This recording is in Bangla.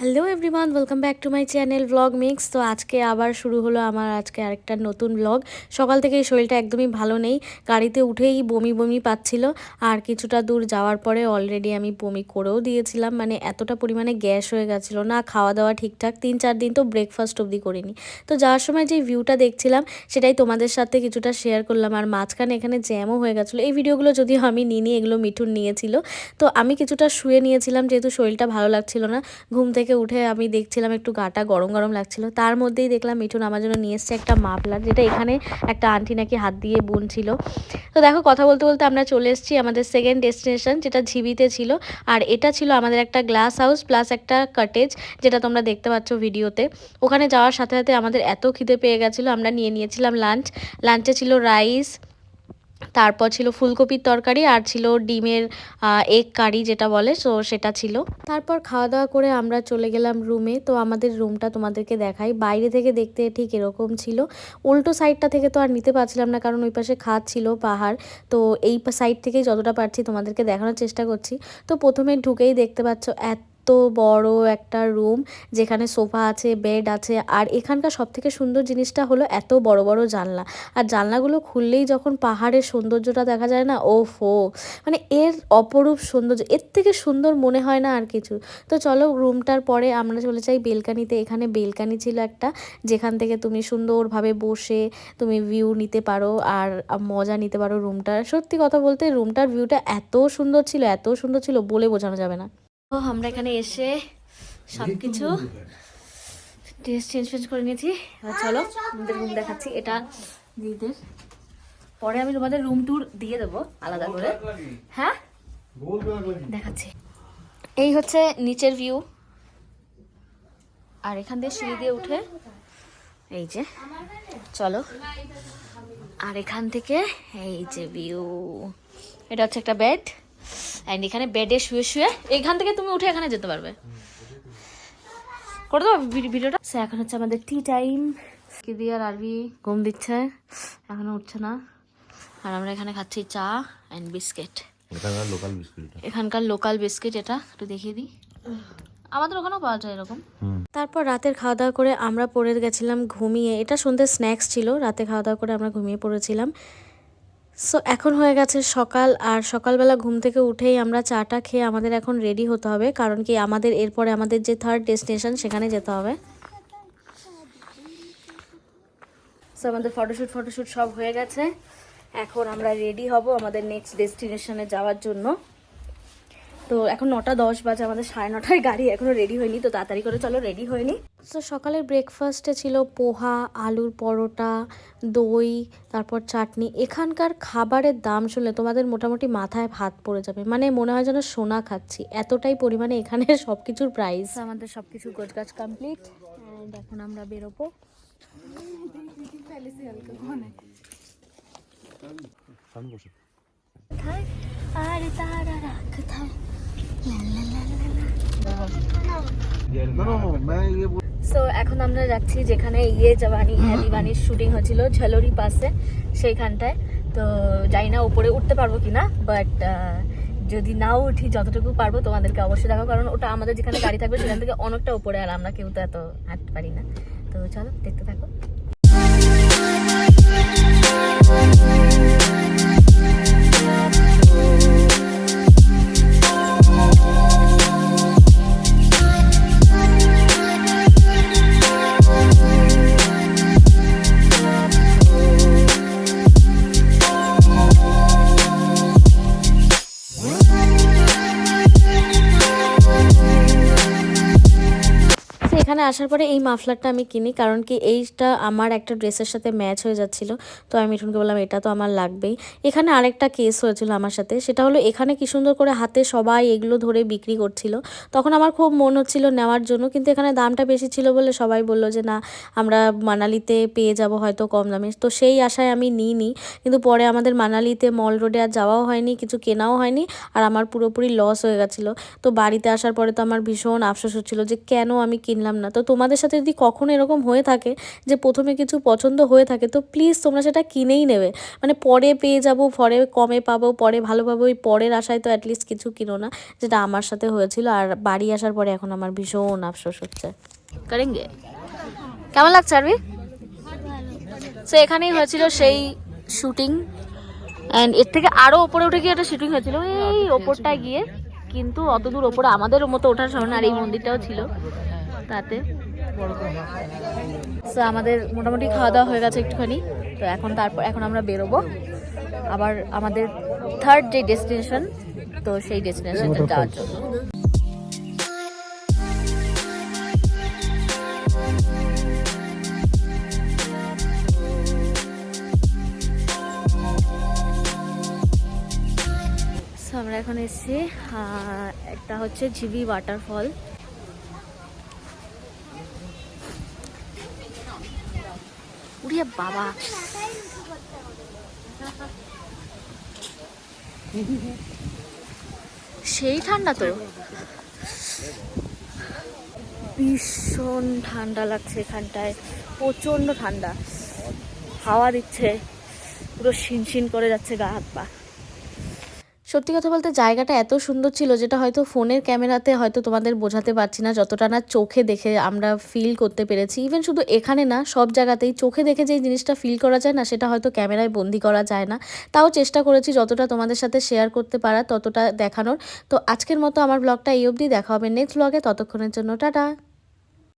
Hello everyone welcome back to my channel blog mix তো আজকে আবার শুরু হলো আমার আজকে আরেকটা নতুন ব্লগ সকাল থেকে শরীরটা একদমই ভালো নেই, গাড়িতে উঠেই বমি বমি পাচ্ছিল। আর কিছুটা দূর যাওয়ার পরে অলরেডি আমি বমি করেও দিয়েছিলাম মানে এতটা পরিমাণে গ্যাস হয়ে গেছিল না খাওয়া দাওয়া ঠিকঠাক। তিন, চার দিন তো ব্রেকফাস্ট অবধি করিনি। তো যাওয়ার সময় যে ভিউটা দেখছিলাম, সেটাই তোমাদের সাথে কিছুটা শেয়ার করলাম। আর মাঝখানে এখানে জ্যামও হয়ে গেছিল। এই ভিডিওগুলো যদিও আমি নিইনি, এগুলো মিঠুন নিয়েছিল। তো আমি কিছুটা শুয়ে নিয়েছিলাম, যেহেতু শরীরটা ভালো লাগছিল না। ঘুম থেকে উঠে আমি দেখছিলাম একটু গাটা গরম গরম লাগছিল। তার মধ্যেই দেখলাম মিঠুন আমার জন্য নিয়ে এসছে একটা মাফলার, যেটা এখানে একটা আন্টি নাকি হাত দিয়ে বুনছিল। তো দেখো কথা বলতে বলতে আমরা চলে এসেছি আমাদের সেকেন্ড ডেস্টিনেশন যেটা ঝিবিতে ছিল। আর এটা ছিল আমাদের একটা গ্লাস হাউস প্লাস একটা কটেজ যেটা তোমরা দেখতে পাচ্ছ ভিডিওতে। ওখানে যাওয়ার সাথে সাথে আমাদের এত খিদে পেয়ে গেছিল, আমরা নিয়ে নিয়েছিলাম লাঞ্চ লাঞ্চে ছিল রাইস তারপর ছিল ফুলকপির তরকারি আর ছিল ডিমের এগ কারি যেটা বলে সো সেটা ছিল। তারপর খাওয়া দাওয়া করে আমরা চলে গেলাম রুমে তো আমাদের রুমটা তোমাদেরকে দেখাই। বাইরে থেকে দেখতে ঠিক এরকম ছিল। উল্টো সাইডটা থেকে তো আর নিতে পারছিলাম না, কারণ ওই পাশে খাদ ছিল, পাহাড়। তো এই সাইড থেকেই যতটা পারছি তোমাদেরকে দেখানোর চেষ্টা করছি। তো প্রথমে ঢুকেই দেখতে পাচ্ছ, এত বড় একটা রুম যেখানে সোফা আছে, বেড আছে, আর এখানকার সব থেকে সুন্দর জিনিসটা হলো এত বড় বড় জানলা। আর জানলাগুলো খুললেই যখন পাহাড়ের সৌন্দর্যটা দেখা যায় না ও ফো মানে এর অপরূপ সৌন্দর্য, এর থেকে সুন্দর মনে হয় না আর কিছু। তো চলো রুমটার পরে আমরা চলে যাই বেলকানিতে। এখানে বেলকানি ছিল একটা, যেখান থেকে তুমি সুন্দরভাবে বসে তুমি ভিউ নিতে পারো আর মজা নিতে পারো রুমটার। সত্যি কথা বলতে রুমটার ভিউটা এত সুন্দর ছিল, এত সুন্দর ছিল বলে বোঝানো যাবে না। তো আমরা এখানে এসে সব কিছু ড্রেস চেঞ্জ ফেঞ্জ করে নিয়েছি। চলো আমাদের রুম দেখাচ্ছি। এটা দিদিদের। পরে আমি তোমাদের রুম ট্যুর দিয়ে দেবো আলাদা করে। হ্যাঁ? দেখাচ্ছি। এই হচ্ছে নিচের ভিউ আর এখান দিয়ে সিঁড়ি দিয়ে উঠে এই যে, চলো। আর এখান থেকে এই যে ভিউ এটা হচ্ছে একটা বেড অ্যান্ড এখানে বেডে শুয়ে শুয়ে এখান থেকে তুমি উঠে এখানে যেতে পারবে। করে দেবো ভিডিওটা সে এখন হচ্ছে আমাদের টি টাইম দিয়ে আর আরবি ঘুম দিচ্ছে? এখনও উঠছে না। আর আমরা এখানে খাচ্ছি চা অ্যান্ড বিস্কিট এখানকার লোকাল বিস্কুট এখানকার লোকাল বিস্কিট এটা। একটু দেখিয়ে দিই। আমাদের ওখানেও পাওয়া যায় এরকম। তারপর রাতের খাওয়া দাওয়া করে আমরা পড়ে গেছিলাম ঘুমিয়ে। এটা সন্ধ্যে স্ন্যাক্স ছিল। রাতে খাওয়া দাওয়া করে আমরা ঘুমিয়ে পড়েছিলাম। সো এখন হয়ে গেছে সকাল আর সকালবেলা ঘুম থেকে উঠেই আমরা চাটা খেয়ে আমাদের এখন রেডি হতে হবে। কারণ কি আমাদের এরপরে আমাদের যে থার্ড ডেস্টিনেশন সেখানে যেতে হবে। সো আমাদের ফটোশ্যুট ফটোশ্যুট সব হয়ে গেছে। এখন আমরা রেডি হব আমাদের নেক্সট ডেস্টিনেশনে যাওয়ার জন্য। তো এখন নটা দশ বাজে, আমাদের সাড়ে নটায় গাড়ি এখনও রেডি হয়নি, তো তাড়াতাড়ি করে চলো রেডি হয়নি। তো সকালের ব্রেকফাস্টে ছিল পোহা আলুর পরোটা দই তারপর চাটনি এখানকার খাবারের দাম শুনলে তোমাদের মোটামুটি মাথায় ভাত পড়ে যাবে মানে মনে হয় যেন সোনা খাচ্ছি এতটাই পরিমাণে এখানে সব কিছুর প্রাইস আমাদের সব কিছু গোছগাছ কমপ্লিট এখন আমরা বেরোবো কোথায় আর তারা কোথায় সো এখন আমরা যাচ্ছি যেখানে ইয়ে জবানি হ্যাঁ দিবানির শুটিং হচ্ছিল ঝলোরি পাশে সেইখানটায়। তো জানি না উপরে উঠতে পারব কিনা বাট যদি নাও উঠি যতটুকু পারব তোমাদেরকে অবশ্যই দেখাবো কারণ ওটা আমাদের যেখানে গাড়ি থাকবে সেখান থেকে অনেকটা উপরে আর আমরা কেউ তো এত হাঁটতে পারি না। তো চলো দেখতে থাকো। এখানে আসার পরে এই মাফলারটা আমি কিনি, কারণ কি এইটা আমার একটা ড্রেসের সাথে ম্যাচ হয়ে যাচ্ছিল। তো আমি মিঠুনকে বললাম, এটা তো আমার লাগবেই। এখানে আরেকটা কেস হয়েছিল আমার সাথে, সেটা হলো এখানে কি সুন্দর করে হাতে সবাই এগুলো ধরে বিক্রি করছিল। তখন আমার খুব মন হচ্ছিল নেওয়ার জন্য, কিন্তু এখানে দামটা বেশি ছিল বলে সবাই বলল যে, না, আমরা মানালিতে পেয়ে যাব হয়তো কম দামে। তো সেই আশায় আমি নিইনি, কিন্তু পরে আমাদের মানালিতে মল রোডে আর যাওয়াও হয়নি, কিছু কেনাও হয়নি, আর আমার পুরোপুরি লস হয়ে গেছিল। তো বাড়িতে আসার পরে তো আমার ভীষণ আফসোস হচ্ছিল যে, কেন আমি কিনলাম না? তো তোমাদের সাথে যদি কখনো এরকম হয়ে থাকে যে প্রথমে কিছু পছন্দ হয়ে থাকে, তো প্লিজ তোমরা সেটা কিনেই নেবে। মানে পরে পেয়ে যাব, পরে কমে পাবো, পরে ভালো পাবো, ওই পরের আশায় তো অ্যাটলিস্ট কিছু কিনো না, যেটা আমার সাথে হয়েছিল। আর বাড়ি আসার পরে এখন আমার ভীষণ আফসোস হচ্ছে। কেমন লাগছে আরবি? সো এখানেই হয়েছিল সেই শুটিং অ্যান্ড এর থেকে আরও ওপরে উঠে গিয়ে একটা শুটিং হয়েছিল। এই ওপরটায় গিয়ে, কিন্তু অত দূর ওপরে আমাদের মতো ওঠার সময় না, আর এই মন্দিরটাও ছিল। তাতে। সো আমাদের মোটামুটি খাওয়া দাওয়া হয়ে গেছে একটুখানি। তো এখন তারপর, এখন আমরা বেরোবো। আবার আমাদের থার্ড যে ডেস্টিনেশন তো সেই ডেস্টিনেশনটা যাওয়ার জন্য। আমরা এখন এসেছি একটা হচ্ছে জিবি ওয়াটারফল উড়িয়ে বাবা। সেই ঠান্ডা তো। ভীষণ ঠান্ডা লাগছে এখানটায়, প্রচণ্ড ঠান্ডা। হাওয়া দিচ্ছে, পুরো শিনশিন করে যাচ্ছে গা হাত পা। সত্যি কথা বলতে জায়গাটা এত সুন্দর ছিল যেটা হয়তো ফোনের ক্যামেরাতে হয়তো তোমাদের বোঝাতে পারছি না, যতটা না চোখে দেখে আমরা ফিল করতে পেরেছি। ইভেন শুধু এখানে না, সব জায়গাতেই চোখে দেখে যে জিনিসটা ফিল করা যায় না, সেটা হয়তো ক্যামেরায় বন্দি করা যায় না। তাও চেষ্টা করেছি যতটা তোমাদের সাথে শেয়ার করতে পারা, ততটা দেখানোর। তো আজকের মতো আমার ব্লগটা এই অবধি, দেখা হবে নেক্সট ব্লগে ততক্ষণের জন্য, টাটা!